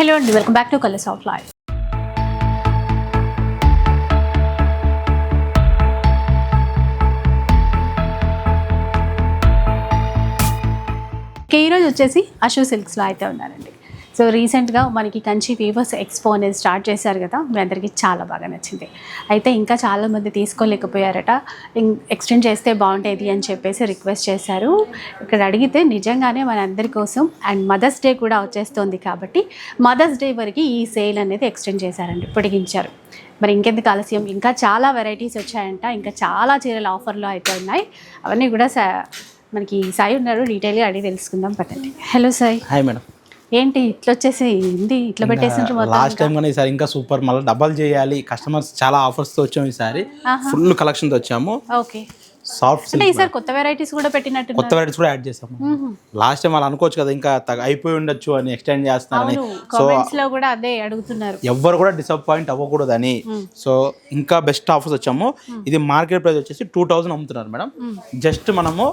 Hello అండి welcome back to colours of life. ఈరోజు వచ్చేసి అశోక్ సిల్క్స్లో అయితే ఉన్నారండి సో రీసెంట్గా మనకి కంచి వీవర్స్ ఎక్స్పో అనేది స్టార్ట్ చేశారు కదా మీ అందరికీ చాలా బాగా నచ్చింది. అయితే ఇంకా చాలామంది తీసుకోలేకపోయారట. ఇం- ఎక్స్టెండ్ చేస్తే బాగుండేది అని చెప్పేసి రిక్వెస్ట్ చేశారు. ఇక్కడ అడిగితే నిజంగానే మన అందరి కోసం అండ్ మదర్స్ డే కూడా వచ్చేస్తుంది కాబట్టి మదర్స్ డే వరకు ఈ సేల్ అనేది ఎక్స్టెండ్ చేశారండి పొడిగించారు. మరి ఇంకెందుకు ఆలస్యం? ఇంకా చాలా వెరైటీస్ వచ్చాయంట. ఇంకా చాలా చీరల ఆఫర్లో అయితే ఉన్నాయి. అవన్నీ కూడా సా మనకి సాయి ఉన్నారు డీటెయిల్గా అడిగి తెలుసుకుందాం పట్టండి హలో సాయి. Hi madam. ఏంటి ఇట్లా వచ్చేసి ఉంది ఇట్లా మొత్తం లాస్ట్ టైం కానీ ఈసారి ఇంకా సూపర్ మళ్ళీ డబల్ చేయాలి. కస్టమర్స్ చాలా ఆఫర్స్తో వచ్చాము ఈసారి ఫుల్ కలెక్షన్తో వచ్చాము. ఓకే. సాఫ్ట్ అంటే ఈసారి కొత్త వెరైటీస్ కూడా పెట్టినట్టు కొత్త వెరైటీస్ కూడా యాడ్ చేసాము. లాస్ట్ టైం వాళ్ళు అనుకోవచ్చు కదా ఇంకా అయిపోయి ఉండొచ్చు అని ఎక్స్టెండ్ చేస్తున్నారని. కామెంట్స్లో కూడా అదే అడుగుతున్నారు. ఎవ్వరు కూడా డిసప్పాయింట్ అవ్వకూడదని. సో ఇంకా బెస్ట్ ఆఫర్స్ వచ్చాము. ఇది మార్కెట్ ప్రైస్ వచ్చేసి టూ థౌసండ్ అమ్ముతున్నారు మేడం. జస్ట్ మనము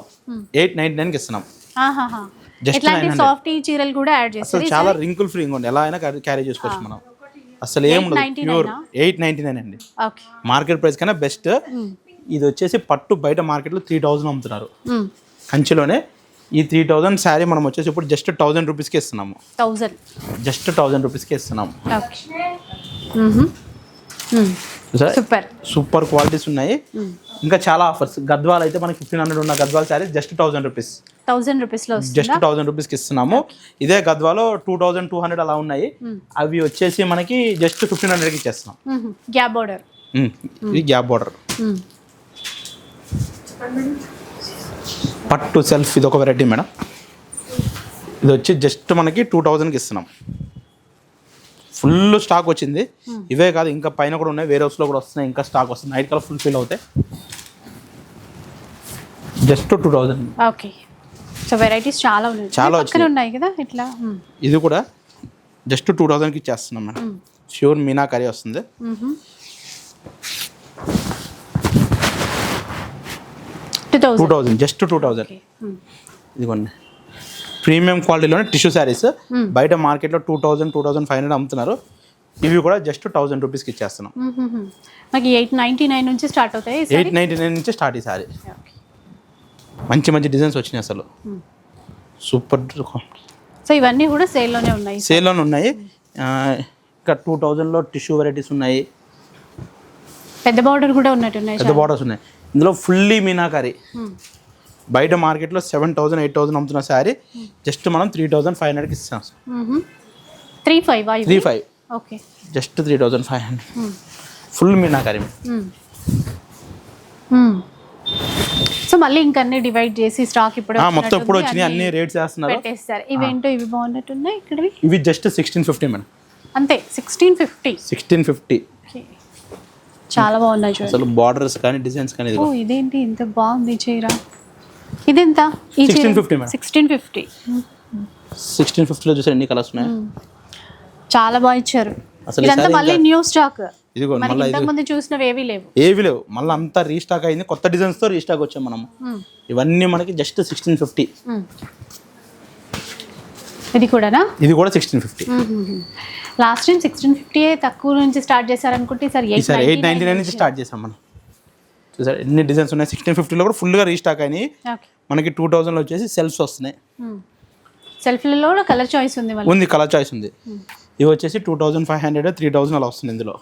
ఎయిట్ నైన్టీ నైన్కి ఇస్తున్నాం. 900. సాఫ్ట్ చీరలు కూడా యాడ్ చేస్తారు చాలా రింకుల్ ఫ్రీ ఉంది ఎలా అయినా క్యారీ చేసుకోవచ్చు మనం. అసలు ఏం ఉండదు. 899 ప్యూర్ ఎయిట్ నైన్టీ నైన్ అండి. మార్కెట్ ప్రైస్ కన్నా బెస్ట్ ఇది వచ్చేసి పట్టు బయట మార్కెట్లో త్రీ థౌజండ్ అమ్ముతున్నారు. కంచిలోనే ఈ త్రీ థౌజండ్ శారీ మనం వచ్చేసి ఇప్పుడు జస్ట్ థౌజండ్ రూపీస్కి ఇస్తున్నాము. థౌజండ్ జస్ట్ థౌజండ్ రూపీస్కి ఇస్తున్నాము. ఓకే. Hmm. చూసారా? సూపర్ సూపర్ క్వాలిటీస్ ఉన్నాయి. ఇంకా చాలా ఆఫర్స్ గద్వాల్ అయితే మనకి ఫిఫ్టీన్ హండ్రెడ్ ఉన్న Gadwal sari just thousand rupees thousand రూపీస్లో జస్ట్ థౌజండ్ రూపీస్కి ఇస్తున్నాము. ఇదే గద్వాలో టూ థౌజండ్ టూ హండ్రెడ్ అలా ఉన్నాయి. అవి వచ్చేసి మనకి జస్ట్ ఫిఫ్టీన్ హండ్రెడ్కి ఇచ్చేస్తున్నాం. Gap border. ఇది గ్యాప్ బార్డర్. పట్టు సెల్ఫ్ ఇది ఒక వెరైటీ మేడం. ఇది వచ్చి జస్ట్ మనకి టూ థౌజండ్కి ఇస్తున్నాం. ఫుల్ స్టాక్ వచ్చింది. ఇవే కాదు ఇంకా పైన కూడా ఉన్నాయి. వేరే హౌస్లో కూడా వస్తున్నాయి. ఇంకా స్టాక్ వస్తుంది. నైట్ కల్లా ఫుల్ ఫిల్ అవుతాయి. Just two thousand okay. So varieties చాలా ఉన్నాయి. చాలా పక్కన ఉన్నాయి కదా? ఇట్లా. ఇది కూడా జస్ట్ టూ థౌజండ్కి ఇచ్చేస్తున్నాం మేడం. ప్యూర్ మీనా కర్రీ వస్తుంది. Two thousand just two thousand ఇదిగోండి. ప్రీమియం క్వాలిటీలోనే టిష్యూ శారీస్ బయట మార్కెట్లో two thousand two thousand five hundred అమ్ముతున్నారు. ఇవి కూడా జస్ట్ థౌజండ్ రూపీస్కి ఇచ్చేస్తున్నాం. మనకి ఎయిట్ నైంటీ నైన్ నుంచి స్టార్ట్ అవుతాయి ఈ ఎయిట్ నైంటీ నైన్ నుంచి స్టార్ట్ ఈ సారీ. మంచి మంచి డిజైన్స్ వచ్చినాయి అసలు. సూపర్ సో ఇవన్నీ కూడా సేల్లోనే ఉన్నాయి. సేల్లోనే ఉన్నాయి. ఇంకా టూ థౌజండ్లో టిష్యూ వెరైటీస్ ఉన్నాయి. పెద్ద బార్డర్ కూడా ఉన్నట్టున్నాయి పెద్ద బార్డర్స్ ఉన్నాయి. ఇందులో ఫుల్లీ మీనాకరీ. బయట మార్కెట్లో సెవెన్ థౌసండ్ ఎయిట్ థౌసండ్ అమ్ముతున్న శారీ. జస్ట్ మనం త్రీ థౌసండ్ ఫైవ్ హండ్రెడ్కి ఇస్తాం. Three five three five. Okay. Just three thousand five hundred. Full meenakari. So మళ్ళీ ఇంకా అన్ని డివైడ్ చేసి స్టాక్ ఇప్పుడు ఆ, మొత్తం ఇప్పుడు వచ్చినాయి అన్ని రేట్స్ వేస్తున్నారు పెట్టేస్తారు. ఇవేంటో ఇవి బాగున్నట్టున్నాయి ఇక్కడవి? ఇవి జస్ట్ సిక్స్టీన్ ఫిఫ్టీ మేడం అంతే సిక్స్టీన్ ఫిఫ్టీ సిక్స్టీన్ ఫిఫ్టీ చాలా బాగున్నాయి చూడండి అసలు బార్డర్స్ కానీ డిజైన్స్ కానీ ఓ ఇదేంటి? ఇంత బాగుంది చీర. ఇదెంత? ఈ చీర. 1650 మేడం. సిక్స్టీన్ ఫిఫ్టీ సిక్స్టీన్ ఫిఫ్టీలో చూసారు ఎన్ని కలర్స్ ఉన్నాయి? చాలా బాగా ఇచ్చారు. ఇదంతా మళ్ళీ న్యూ స్టాక్ ఇదిగో మళ్ళీ చూసినవి ఏవీ లేవు? ఏవి లేవు. మళ్ళీ అంతా రీస్టాక్ అయింది. కొత్త డిజైన్స్తో రీస్టాక్ వచ్చాం మనం. ఇవన్నీ మనకి జస్ట్ సిక్స్టీన్ ఫిఫ్టీ. ఇది కూడానా? ఇది కూడా sixteen fifty last time sixteen fifty తక్కువ నుంచి స్టార్ట్ చేశారనుకుంటే ఈసారి ఎయిట్ నైన్టీ నైన్ నుంచి స్టార్ట్ చేసాం మనం. చూసారు? ఎన్ని డిజైన్స్ ఉన్నాయి? సిక్స్టీన్ ఫిఫ్టీలో కూడా ఫుల్గా రీస్టాక్ అయినాయి. మనకి టూ థౌజండ్లో వచ్చేసి సెల్ఫ్స్ వస్తున్నాయి. సెల్ఫీలలో కూడా కలర్ చాయిస్ ఉంది ఉంది కలర్ చాయిస్ ఉంది. ఇవి వచ్చేసి two thousand five hundred three thousand అలా వస్తుంది ఇందులో.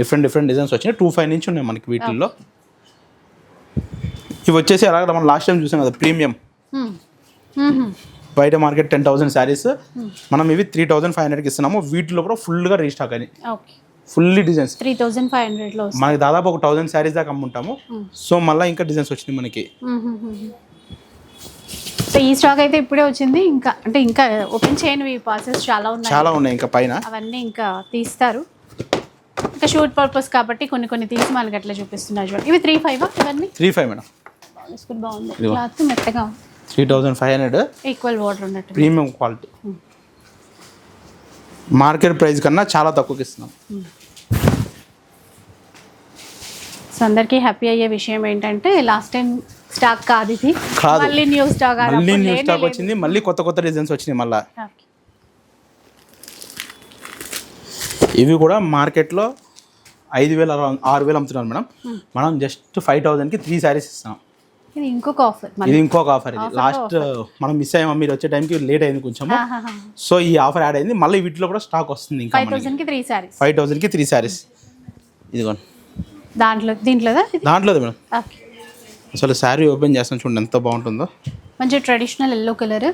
డిఫరెంట్ డిఫరెంట్ డిజైన్స్ వచ్చినాయి. టూ ఫైవ్ నుంచి ఉన్నాయి మనకి వీటిల్లో. ఇవి వచ్చేసి అలాగే మనం లాస్ట్ టైం చూసాం కదా ప్రీమియం బయట మార్కెట్ టెన్ థౌసండ్ శారీస్ మనం ఇవి త్రీ థౌసండ్ ఫైవ్ హండ్రెడ్కి ఇస్తున్నాము. వీటిలో కూడా ఫుల్గా రీస్టాక్ అని fully designs three thousand five హండ్రెడ్లో మనకి దాదాపు ఒక థౌసండ్ శారీస్ దాకా అమ్ముంటాము. సో మళ్ళీ ఇంకా డిజైన్స్ వచ్చినాయి మనకి. సో ఈ స్టాక్ అయితే ఇప్పుడే వచ్చింది. ఇంకా అంటే ఇంకా ఓపెన్ చేయనివి పార్సెల్స్ చాలా ఉన్నాయి. చాలా ఉన్నాయి ఇంకా పైన. అవన్నీ ఇంకా తీస్తారు. ఇంకా షూట్ పర్పస్ కాబట్టి కొన్ని కొన్ని తీసి మనకి అట్లా చూపిస్తున్నారు చూడండి ఇవి త్రీ ఫైవ్ ఇవన్నీ? త్రీ ఫైవ్ మేడం తీసుకుని బాగుంది. క్లాత్ మెత్తగా three thousand five hundred equal water ఉన్నట్టు ప్రీమియం క్వాలిటీ మార్కెట్ ప్రైస్ కన్నా చాలా తక్కువకి ఇస్తున్నాం. సో అందరికీ హ్యాపీ అయ్యే విషయం ఏంటంటే లాస్ట్ టైం స్టాక్ కాదు ఇది. మళ్ళీ న్యూ స్టాక్ మళ్ళీ న్యూ స్టాక్ వచ్చింది మళ్ళీ కొత్త కొత్త డిజైన్స్ వచ్చినాయి మళ్ళీ. ఇవి కూడా మార్కెట్లో ఐదు వేల ఆరు వేలు అమ్ముతున్నారు మేడం. మనం జస్ట్ ఫైవ్ థౌజండ్కి త్రీ శారీస్ ఇస్తాం ఇది ఇంకొక ఆఫర్ ఇది ఇంకొక ఆఫర్ ఇది. లాస్ట్ మనం మిస్ అయ్యాము? మీరు వచ్చే టైంకి లేట్ అయింది కొంచెం సో ఈ ఆఫర్ యాడ్ అయింది. మళ్ళీ వీటిలో కూడా స్టాక్ వస్తుంది ఇంకా ఫైవ్ థౌసండ్కి త్రీ శారీస్ ఫైవ్ థౌజండ్కి త్రీ శారీస్ ఇదిగోండి. దాంట్లో దీంట్లోదా ఇది? దాంట్లో మేడం. ఓకే అసలు శారీ ఓపెన్ చేస్తాను చూడండి ఎంత బాగుంటుందో. మంచి traditional yellow colour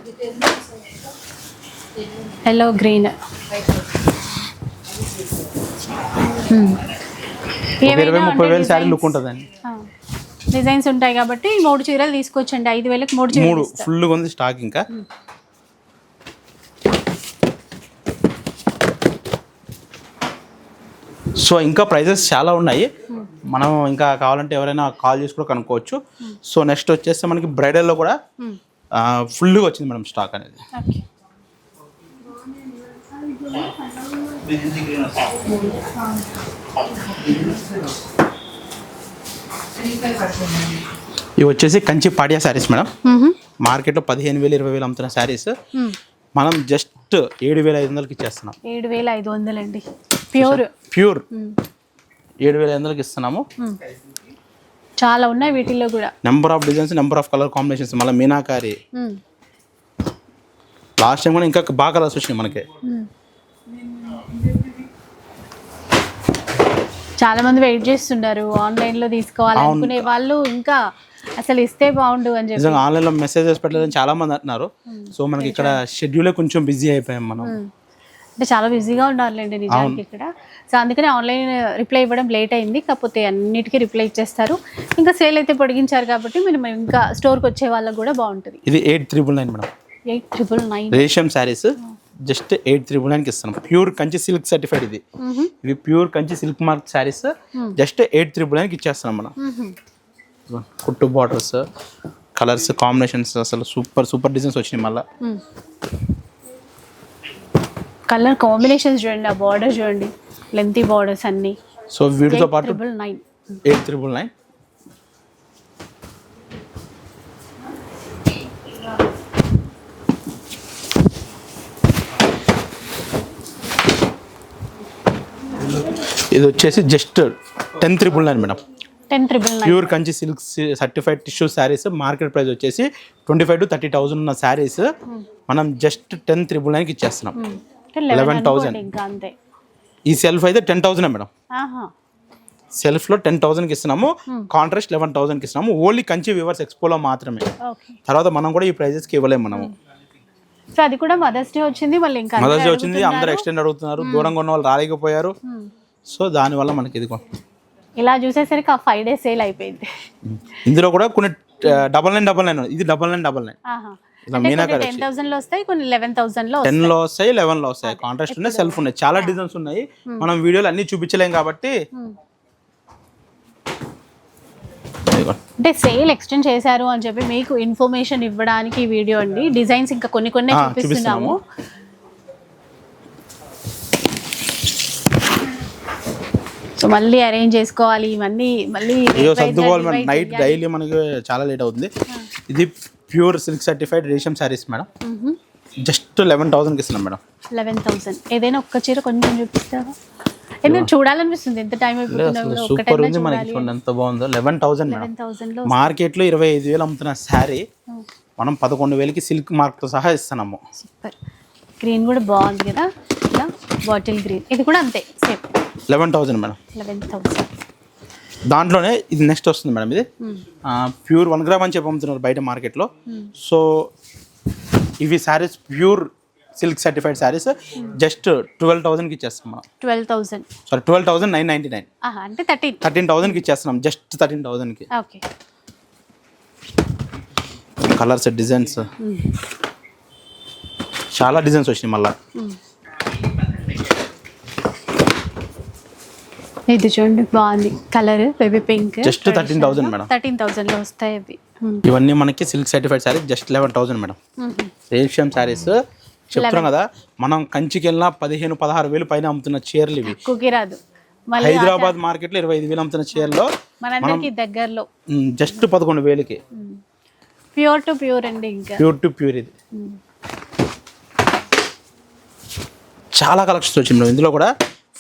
yellow green ఇరవై ముప్పై వేలు శారీ లుక్ ఉంటుందండి. డిజైన్స్ ఉంటాయి కాబట్టి మూడు చీరలు తీసుకొచ్చండి. ఐదు వేలకు మూడు చీరలు మూడు. ఫుల్గా ఉంది స్టాక్ ఇంకా. సో ఇంకా ప్రైజెస్ చాలా ఉన్నాయి. మనం ఇంకా కావాలంటే ఎవరైనా కాల్ చేసి కూడా కనుక్కోవచ్చు. సో నెక్స్ట్ వచ్చేస్తే మనకి బ్రైడల్లో కూడా. ఫుల్గా వచ్చింది మేడం స్టాక్ అనేది. ఇవి వచ్చేసి కంచి పాడియా శారీస్ మేడం. మార్కెట్లో పదిహేను వేలు ఇరవై వేలు అమ్ముతున్న శారీస్. మనం జస్ట్ ఏడు వేల ఐదు వందలకి ఇచ్చేస్తున్నాం. ఏడు వేల ఐదు వందలండి. ప్యూర్. ప్యూర్. ఏడు వేల ఐదు వందలకి ఇస్తున్నాము. చాలా ఉన్నాయి వీటిల్లో కూడా. Number of designs number of colour combinations మళ్ళీ మీనాకారి. లాస్ట్ టైం కూడా ఇంకా బాగా కలర్స్ వచ్చినాయి మనకి. చాలా మంది వెయిట్ చేస్తున్నారు ఆన్లైన్లో తీసుకోవాలి అనుకునే వాళ్ళు ఇంకా అసలు ఇస్తే బాగుండు అని చెప్పి. నిజంగా ఆన్లైన్లో మెసేజెస్ పెట్టలేదని చాలా మంది అంటున్నారు. సో మనకి ఇక్కడ షెడ్యూలే కొంచెం బిజీ అయిపోయాం మనం. అంటే చాలా బిజీగా ఉండాలండి నిజానికి ఇక్కడ. సో అందుకనే ఆన్లైన్ రిప్లై ఇవ్వడం లేట్ అయింది. కాకపోతే అన్నిటికీ రిప్లై ఇచ్చేస్తారు. ఇంకా సేల్ అయితే పొడిగించారు కాబట్టి మనం ఇంకా స్టోర్కి వచ్చే వాళ్ళకి కూడా బాగుంటుంది. ఇది eight triple nine madam. Eight triple nine రేషియం saris. Just eight triple నైన్కి ఇస్తున్నాం ప్యూర్ కంచి సిల్క్ సర్టిఫైడ్ ఇది. ఇవి pure Kanchi silk mark saris. Just eight triple నైన్కి ఇచ్చేస్తున్నాం మనం. కుట్టు బార్డర్స్ కలర్స్ కాంబినేషన్స్ అసలు సూపర్ సూపర్ డిజైన్స్ వచ్చినాయి మళ్ళీ. కలర్ కాంబినేషన్స్ చూడండి ఆ బార్డర్ చూడండి. లెంతీ బార్డర్స్ అన్ని. సో వీటితో పాటు ఎయిట్ త్రిబుల్ నైన్. ఇది వచ్చేసి just ten triple nine madam. Ten nine. Pure Kanchi silk certified tissue saris market price వచ్చేసి twenty five to thirty thousand ఉన్న శారీస్ మనం జస్ట్ టెన్ త్రిబుల్ నైన్కి ఇచ్చేస్తున్నాం. లెవెన్ 11,000. ఇంకా అంతే. ఈ సెల్ఫ్ అయితే టెన్ థౌసండ్ మేడం. ఆహా. సెల్ఫ్లో టెన్ థౌసండ్కి ఇస్తున్నాము కాంట్రాస్ట్ లెవెన్ థౌసండ్కి ఇస్తున్నాము ఓన్లీ కంచి వివర్స్ ఎక్స్పోలో మాత్రమే. తర్వాత మనం కూడా ఈ ప్రైజెస్కి ఇవ్వలేము మనము. సో అది కూడా మదర్స్ డే వచ్చింది మళ్ళీ ఇంకా మదర్స్ డే వచ్చింది అందరూ ఎక్స్టెండ్ అడుగుతున్నారు దూరంగా ఉన్న వాళ్ళు రాలేకపోయారు. సో దానివల్ల మనకి ఇది కొ- ఇలా చూసేసరికి ఆ ఫైవ్ డేస్ సేల్ అయిపోయింది. ఇందులో కూడా కొన్ని డబల్ నైన్ డబల్ నైన్ ఇది double nine double nine ten థౌసండ్లో వస్తాయి కొన్ని లెవెన్ థౌసండ్లో టెన్లో వస్తాయి. లెవెన్లో వస్తాయి. కాంట్రాస్ట్ ఉన్నాయి సెల్ఫ్ ఉన్నాయి. చాలా డిజైన్స్ ఉన్నాయి. మనం వీడియోలు అన్ని చూపించలేం కాబట్టి ఇదిగో. అంటే సేల్ ఎక్స్టెండ్ చేశారు అని చెప్పి మీకు ఇన్ఫర్మేషన్ ఇవ్వడానికి వీడియో అండి. డిజైన్స్ ఇంకా కొన్ని కొన్ని చూపిస్తున్నాము. సో మళ్ళీ అరేంజ్ చేసుకోవాలి ఇవన్నీ మళ్ళీ అయ్యో సర్దుకోవాలి మేడం నైట్ డైలీ మనకి చాలా లేట్ అవుతుంది. ఇది ప్యూర్ సిల్క్ సర్టిఫైడ్ రేషం శారీస్ మేడం. జస్ట్ లెవెన్ థౌసండ్కి ఇస్తున్నాం మేడం. లెవెన్ థౌసండ్ ఏదైనా ఒక్క చీర కొంచెం చూపిస్తారా ఎందుకు చూడాలనిపిస్తుంది ఎంత టైం అయిపోతుందో సూపర్ ఉంది మనకి చూడండి ఎంత బాగుందో. Eleven thousand madam. థౌసండ్లో మార్కెట్లో ఇరవై ఐదు వేలు అమ్ముతున్న శారీ మనం పదకొండు వేలకి సిల్క్ మార్క్తో సహా ఇస్తున్నాము. సూపర్ గ్రీన్ కూడా బాగుంది కదా? ఇలా బాటిల్ గ్రీన్ ఇది కూడా అంతే same. Eleven thousand madam eleven thousand దాంట్లోనే ఇది నెక్స్ట్ వస్తుంది మేడం ఇది ప్యూర్ వన్ గ్రామ్ అని చెప్పి అమ్ముతున్నారు బయట మార్కెట్లో. సో ఇవి saris pure silk certified saris just twelve థౌసండ్కి ఇచ్చేస్తాం twelve thousand sorry twelve thousand nine ninety nine అంటే థర్టీన్ థర్టీన్ థౌసండ్కి ఇచ్చేస్తున్నాం జస్ట్ థర్టీన్ థౌసండ్కి ఓకే. Colours designs. చాలా డిజైన్స్ వచ్చినాయి మళ్ళీ. ఇది చూడండి. బాగుంది. Colour baby pink just thirteen thousand madam. Thirteen థౌసండ్లో వస్తాయి అవి. ఇవన్నీ మనకి silk certified saris just eleven thousand madam. రేషియం saris చెప్తున్నాం కదా మనం కంచికి వెళ్ళినా పదిహేను పదహారు వేలు పైన అమ్ముతున్న చీరలు ఇవి. కుకి రాదు. మళ్ళీ హైదరాబాద్ మార్కెట్లో ఇరవై ఐదు వేలు అమ్ముతున్న చీరలో మనందరికి దగ్గరలో. జస్ట్ పదకొండు వేలకి. ప్యూర్ టు ప్యూర్ అండి ఇంకా. ప్యూర్ టు ప్యూర్ ఇది. చాలా కలెక్షన్స్ వచ్చింది ఇందులో కూడా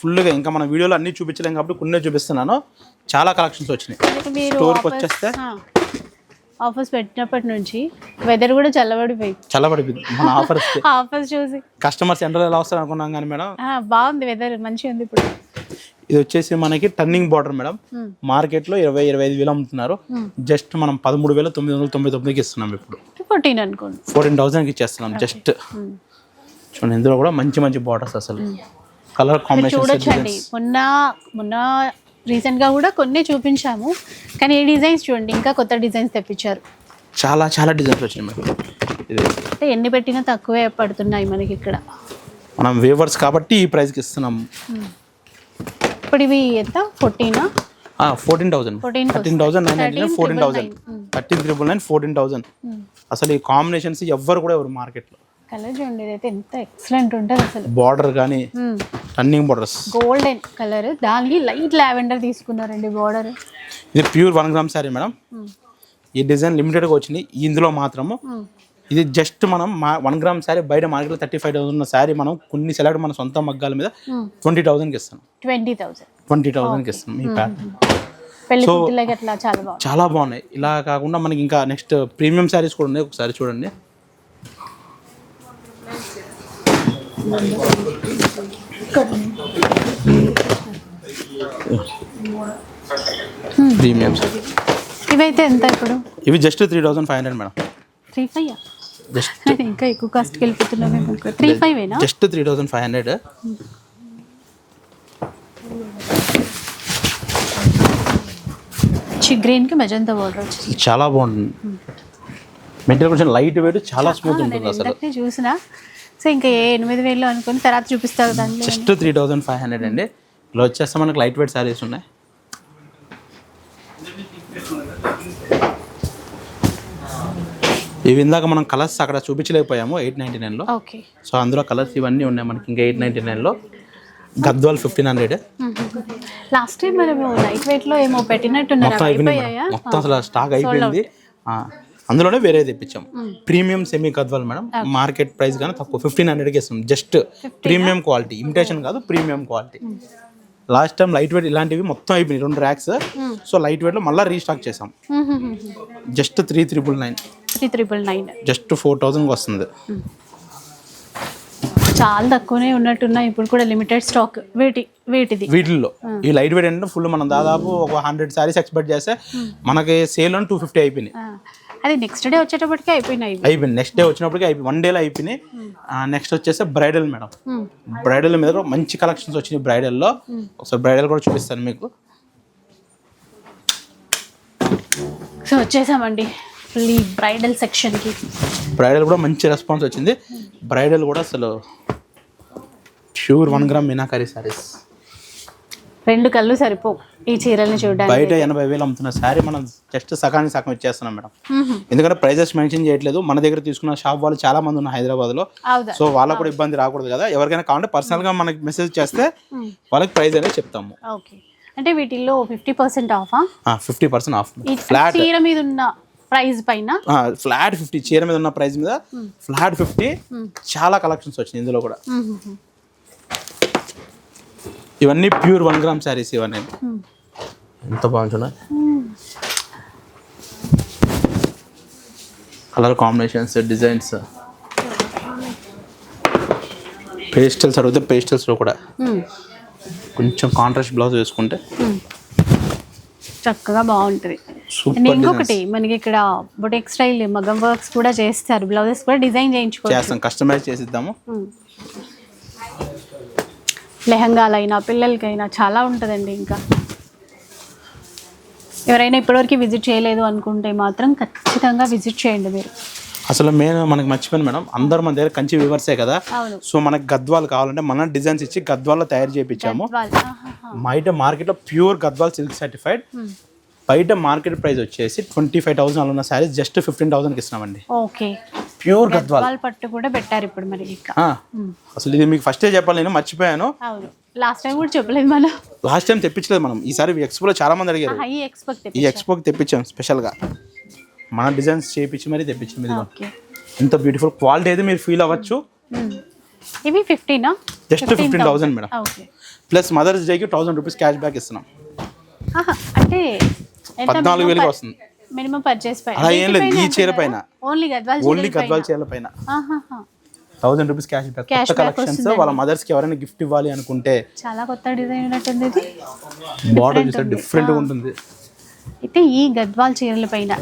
ఫుల్గా ఇంకా మన వీడియోలో అన్ని చూపించలేం కాబట్టి కొన్ని చూపిస్తున్నాను. చాలా కలెక్షన్స్ వచ్చినాయి. స్టోర్కి వచ్చేస్తే ఆఫర్స్ పెట్టినప్పటి నుంచి వెదర్ కూడా చల్లబడిపోయింది చల్లబడిపోయింది. మన ఆఫర్స్ ఆఫర్స్ చూసి. కస్టమర్స్ ఎండలో ఎలా వస్తారు అనుకున్నాం కానీ మేడం? బాగుంది వెదర్ మంచిగా ఉంది ఇప్పుడు. ఇది వచ్చేసి మనకి టర్నింగ్ బార్డర్ మేడం. Hmm. మార్కెట్లో ఇరవై ఇరవై ఐదు వేలు అమ్ముతున్నారు. జస్ట్ మనం పదమూడు వేల తొమ్మిది వందల తొంభై తొమ్మిదికి ఇస్తున్నాం ఇప్పుడు. ఫోర్టీన్ అనుకోండి. ఫోర్టీన్ థౌసండ్కి ఇచ్చేస్తున్నాం జస్ట్. చూడండి ఇందులో కూడా మంచి మంచి బార్డర్స్ అసలు. కలర్ కాంబినేషన్ చూడొచ్చండి. మొన్న మొన్న రీసెంట్గా కూడా కొన్ని చూపించాము. కానీ ఈ డిజైన్స్ చూడండి ఇంకా కొత్త డిజైన్స్ తెప్పించారు. చాలా చాలా డిజైన్స్ వచ్చినాయి మేడం. అంటే ఎన్ని పెట్టినా తక్కువే పడుతున్నాయి మనకి ఇక్కడ. మనం వేవర్స్ కాబట్టి ఈ ప్రైస్కి ఇస్తున్నాం. ఇప్పుడు ఇవి ఎంత? ఫోర్టీనా fourteen thousand 14 thirteen thousand nine nine thirteen fourteen thousand thirteen triple nine fourteen thousand అసలు ఈ కాంబినేషన్స్ ఎవ్వరు కూడా ఎవరు మార్కెట్లో కలర్ చూడండి ఇదైతే ఎంత ఎక్సలెంట్ ఉంటుంది అసలు. బార్డర్ కానీ టర్నింగ్ బార్డర్స్ గోల్డెన్ కలర్ దానికి లైట్ లావెండర్ తీసుకున్నారండి బార్డర్ ఇది pure one gram sari madam ఈ డిజైన్ లిమిటెడ్గా వచ్చింది. ఇందులో మాత్రము ఇది జస్ట్ మనం మా వన్ గ్రామ్ శారీ బయట మార్కెట్లో థర్టీ ఫైవ్ థౌసండ్ ఉన్న శారీ మనం కొన్ని సెలెక్ట్ మన సొంత మగ్గాల మీద ట్వంటీ థౌసండ్కి ఇస్తాం. ట్వంటీ థౌసండ్ ట్వంటీ థౌసండ్కి ఇస్తాం ఈ ప్యాటర్న్ బాగుంది. చాలా బాగున్నాయి. ఇలా కాకుండా మనకి ఇంకా నెక్స్ట్ ప్రీమియం శారీస్ కూడా ఉన్నాయి. ఒకసారి చూడండి. ప్రీమియం. ఇవైతే ఎంత ఇప్పుడు? ఇవి just three thousand five hundred madam. Three five just ఇంకా ఎక్కువ కాస్ట్కి వెళ్ళిపోతున్నాం త్రీ ఫైవ్ ఏనా? Just three thousand five hundred గ్రీన్కి మెజంతా బార్డర్ వచ్చింది. చాలా బాగుంటుంది. మెటీరియల్ కొంచెం లైట్ వెయిట్ చాలా స్మూత్ ఉంటుంది అసలు. చూసిన. సో ఇంకా ఏ ఎనిమిది వేలు అనుకుని తర్వాత చూపిస్తారు దాంట్లో just three thousand five hundred అండి. ఇలా వచ్చేస్తే మనకి లైట్ వెయిట్ శారీస్ ఉన్నాయి. ఇవి ఇందాక మనం కలర్స్ అక్కడ చూపించలేకపోయాము ఎయిట్ నైంటీ నైన్లో. ఓకే. సో అందులో కలర్స్ ఇవన్నీ ఉన్నాయి మనకి ఇంకా ఎయిట్ నైంటీ నైన్లో. Gadwal fifteen hundred. Last time మనము లైట్ వెయిట్లో ఏమో పెట్టినట్టున్నారు మొత్తం అసలు స్టాక్ అయిపోయింది. అందులోనే వేరే తెప్పించాం premium semi Gadwal madam. Market price కానీ తక్కువ. ఫిఫ్టీన్ హండ్రెడ్కి ఇస్తాం. Just premium quality. ఇమిటేషన్ కాదు premium quality. Last time light weight ఇలాంటివి మొత్తం అయిపోయినాయి. రెండు ర్యాక్స్ సో లైట్ వెయిట్లో మళ్ళీ రీస్టాక్ చేసాం. Just three triple nine three triple nine just four థౌజండ్కి వస్తుంది. చాలా తక్కువనే ఉన్నట్టున్నాయి ఇప్పుడు కూడా లిమిటెడ్ స్టాక్ వీటి వీటిది. వీటిల్లో. ఈ లైట్ వెయిట్ అంటే ఫుల్ మనం దాదాపు ఒక హండ్రెడ్ సారీస్ ఎక్స్పెక్ట్ చేస్తే మనకి సేల్ టూ ఫిఫ్టీ అయిపోయినాయి. అది నెక్స్ట్ డే వచ్చేటప్పటికే అయిపోయినాయి. అయిపోయింది నెక్స్ట్ డే వచ్చినప్పటికి అయిపోయి వన్ డేలో అయిపోయినాయి. నెక్స్ట్ వచ్చేసి బ్రైడల్ మేడం. బ్రైడల్ మీద మంచి కలెక్షన్స్ వచ్చినాయి బ్రైడల్లో ఒకసారి బ్రైడల్ కూడా చూపిస్తాను మీకు. సో వచ్చేసామండి. ఫుల్ ఈ బ్రైడల్ సెక్షన్కి బ్రైడల్ కూడా మంచి రెస్పాన్స్ వచ్చింది. బ్రైడల్ కూడా అసలు pure one gram meenakari saris రెండు కళ్ళు సరిపోవు. ఈ చీరల్ని చూడడానికి బయట ఎనభై వేలు అమ్ముతున్న శారీ మనం జస్ట్ సగానికి సగం ఇచ్చేస్తున్నాం మేడం. ఎందుకంటే ప్రైజెస్ మెన్షన్ చేయట్లేదు. మన దగ్గర తీసుకున్న షాప్ వాళ్ళు చాలా మంది ఉన్నారు హైదరాబాద్లో. అవుదా సో వాళ్ళకు కూడా ఇబ్బంది రాకూడదు కదా. ఎవరికైనా కావాలంటే పర్సనల్గా మనకి మెసేజ్ చేస్తే వాళ్ళకి ప్రైస్ అనేది చెప్తాము. అంటే వీటిల్లో ఫిఫ్టీ పర్సెంట్ ఆఫా ఫిఫ్టీ పర్సెంట్ ఆఫ్ ఫ్లాట్ చీర మీద ఉన్న ప్రైస్ పైన? ఫ్లాట్ ఫిఫ్టీ చీర మీద ఉన్న ప్రైస్ మీద ఫ్లాట్ ఫిఫ్టీ చాలా కలెక్షన్స్ వచ్చినాయి ఇందులో కూడా. ఇవన్నీ ప్యూర్ వన్ గ్రామ్ శారీస్ ఇవన్నీ. ఎంత బాగుంటున్నాయి కలర్ కాంబినేషన్స్ డిజైన్స్ పేస్టల్స్ అడిగితే పేస్టల్స్లో కూడా. కొంచెం కాంట్రాస్ట్ బ్లౌజ్ వేసుకుంటే చక్కగా బాగుంటుంది. ఇంకొకటి మనకి ఇక్కడ బొటెక్ స్టైల్ మగం వర్క్స్ కూడా చేస్తారు. బ్లౌజెస్ కూడా డిజైన్ చేయించుకోవచ్చు. చేస్తాం కస్టమైజ్ చేసిద్దాము. లెహంగాలైనా పిల్లలకైనా చాలా ఉంటుందండి ఇంకా. ఎవరైనా ఇప్పటివరకు విజిట్ చేయలేదు అనుకుంటే మాత్రం ఖచ్చితంగా విజిట్ చేయండి మీరు. అసలు మెయిన్ మనకి మర్చిపోయింది మేడం. అందరు మన దగ్గర కంచి వివర్సే కదా. సో మనకి గద్వాలు కావాలంటే మన డిజైన్స్ ఇచ్చి గద్వాల్లో తయారు చేయించాము. బయట మార్కెట్లో ప్యూర్ గద్వాల్ సిల్క్ సర్టిఫైడ్. బయట మార్కెట్ ప్రైస్ వచ్చేసి ట్వంటీ ఫైవ్ థౌసండ్ ఉన్న శారీస్ జస్ట్ ఫిఫ్టీన్ థౌసండ్కి ఇస్తున్నామండి. ఓకే. ప్యూర్ గద్వాల్. పట్టు కూడా పెట్టారు ఇప్పుడు ఆ, అసలు ఇది మీకు ఫస్టే చెప్పాలి నేను మర్చిపోయాను. అవును. లాస్ట్ టైం కూడా చెప్పలేదు మనం. లాస్ట్ టైం తెప్పించలేదు మనం. ఈసారి ఎక్స్పోలో చాలా మంది అడిగారు హై ఎక్స్పెక్ట్ ఈ ఎక్స్పోకి తెప్పించాం స్పెషల్గా మన డిజైన్స్ చేయించి మరీ తెప్పించాం ఇది ఓకే. ఎంత బ్యూటిఫుల్ క్వాలిటీ అయితే మీరు ఫీల్ అవ్వచ్చు. ఇవి ఫిఫ్టీనా just fifteen thousand madam. Okay. Plus mother's డేకి థౌసండ్ రూపీస్ క్యాష్ బ్యాక్ ఇస్తున్నాం. అంటే పద్నాలుగు వేలుగా వస్తుంది. మినిమం పర్చేస్ పైన. అలా ఏం లేదు ఈ చీర పైన. ఓన్లీ గద్వాల్ ఓన్లీ గద్వాల చీరల పైన. థౌసండ్ రూపీస్ క్యాష్ బ్యాక్ కొత్త కలెక్షన్స్ వాళ్ళ మదర్స్కి ఎవరైనా గిఫ్ట్ ఇవ్వాలి అనుకుంటే చాలా కొత్త డిజైన్ ఉన్నట్టుంది ఇది. బార్డర్ చూస్తే డిఫరెంట్గా ఉంటుంది. అయితే ఈ గద్వాల్ చీరల పైన.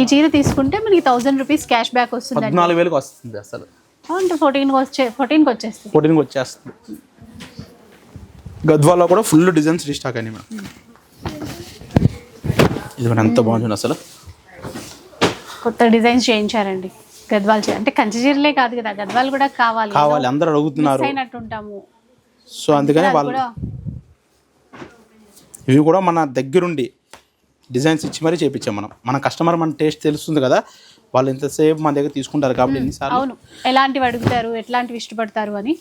ఈ చీర తీసుకుంటే మనకి థౌసండ్ రూపీస్ క్యాష్ బ్యాక్ వస్తుందండి పద్నాలుగు వేలకు వస్తుంది అసలు. అంటే ఫోర్టీన్కి వచ్చే ఫోర్టీన్కి వచ్చేస్తుంది. ఫోర్టీన్కి వచ్చేస్తుంది. గద్వాల్లో కూడా ఫుల్ డిజైన్స్ రీస్టాక్ అయినాయి మేడం. ఇది కూడా ఎంత బాగుంటుంది అసలు. కొత్త డిజైన్స్ చేయించారండి. గద్వాల్ చీర. అంటే కంచి చీరలే కాదు కదా గద్వాల్ కూడా కావాలి కావాలి అందరూ అడుగుతున్నారు. మిస్ అయినట్టు ఉంటాము సో అందుకని అది వాళ్ళు ఇవి కూడా మన దగ్గరుండి డిజైన్స్ ఇచ్చి మరీ చేపించాం మనం. మన కస్టమర్ మన టేస్ట్ తెలుస్తుంది కదా వాళ్ళు ఇంతసేపు మన దగ్గర తీసుకుంటారు కాబట్టి ఎన్నిసార్లు? అవును. ఎలాంటివి అడుగుతారు ఎట్లాంటివి ఇష్టపడతారు అని.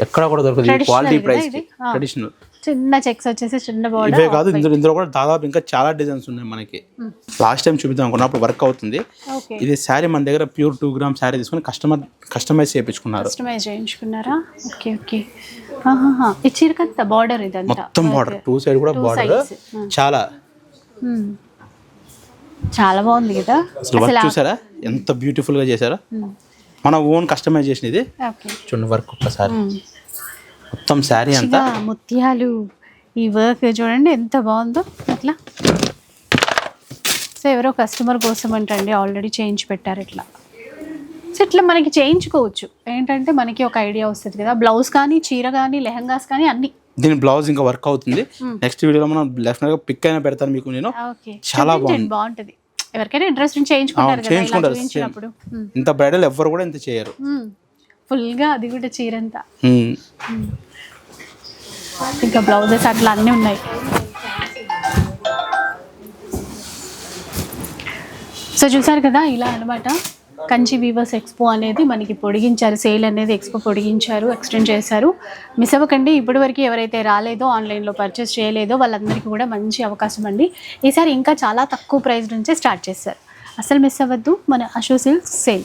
ఎక్కడ కూడా దొరకదు. Traditional quality price. ట్రెడిషనల్ చిన్న చెక్స్ వచ్చేసి చిన్న ఇవే బోర్డర్ కాదు ఇందులో ఇందులో కూడా దాదాపు ఇంకా చాలా డిజైన్స్ ఉన్నాయి మనకి. లాస్ట్ టైం చూపిద్దాం అనుకున్నప్పుడు వర్క్ అవుతుంది. ఓకే. ఇది శారీ మన దగ్గర ప్యూర్ టూ గ్రామ్ శారీ తీసుకొని కస్టమర్ కస్టమైజ్ చేయించుకున్నారు. కస్టమైజ్ చేయించుకున్నారా? Okay okay. ఈ చీరకంత బార్డర్ ఇదంతా. మొత్తం బార్డర్ టూ సైడ్ కూడా బార్డర్. చాలా. చాలా బాగుంది కదా? అసలు వర్క్ చూసారా? ఎంత బ్యూటిఫుల్గా చేశారో? మన ఓన్ కస్టమైజ్ చేసినది ఓకే. చూడండి వర్క్ ఒక్కసారి. మొత్తం శారీ అంతా. ముత్యాలు ఈ వర్క్ చూడండి ఎంత బాగుందో. ఇట్లా సో ఎవరో కస్టమర్ కోసం అంటండి ఆల్రెడీ చేయించి పెట్టారు ఇట్లా. సో ఇట్లా మనకి చేయించుకోవచ్చు. ఏంటంటే మనకి ఒక ఐడియా వస్తుంది కదా. బ్లౌజ్ కానీ చీర కానీ లెహంగాస్ కానీ అన్ని. దీని బ్లౌజ్ ఇంకా వర్క్ అవుతుంది. నెక్స్ట్ వీడియోలో మనం డెఫినెట్గా పిక్ అయినా పెడతాను మీకు నేను. చాలా చూపించండి, బాగుంటుంది. ఎవరికైనా ఇంట్రెస్ట్ చేయించుకుంటారు చేయించుకుంటారు. ఇంత బ్రైడల్ ఎవ్వరు కూడా ఇంత చేయరు. ఫుల్గా అది కూడా చీరంతా. ఇంకా బ్లౌజెస్ అట్లా అన్నీ ఉన్నాయి. సో చూసారు కదా ఇలా అన్నమాట. కంచి వీవర్స్ ఎక్స్పో అనేది మనకి పొడిగించారు. సేల్ అనేది ఎక్స్పో పొడిగించారు ఎక్స్టెండ్ చేశారు. మిస్ అవ్వకండి ఇప్పటివరకు ఎవరైతే రాలేదో ఆన్లైన్లో పర్చేస్ చేయలేదో వాళ్ళందరికీ కూడా మంచి అవకాశం అండి. ఈసారి ఇంకా చాలా తక్కువ ప్రైస్ నుంచే స్టార్ట్ చేశారు. అసలు మిస్ అవ్వద్దు. మన అశో సిల్క్స్ సేల్.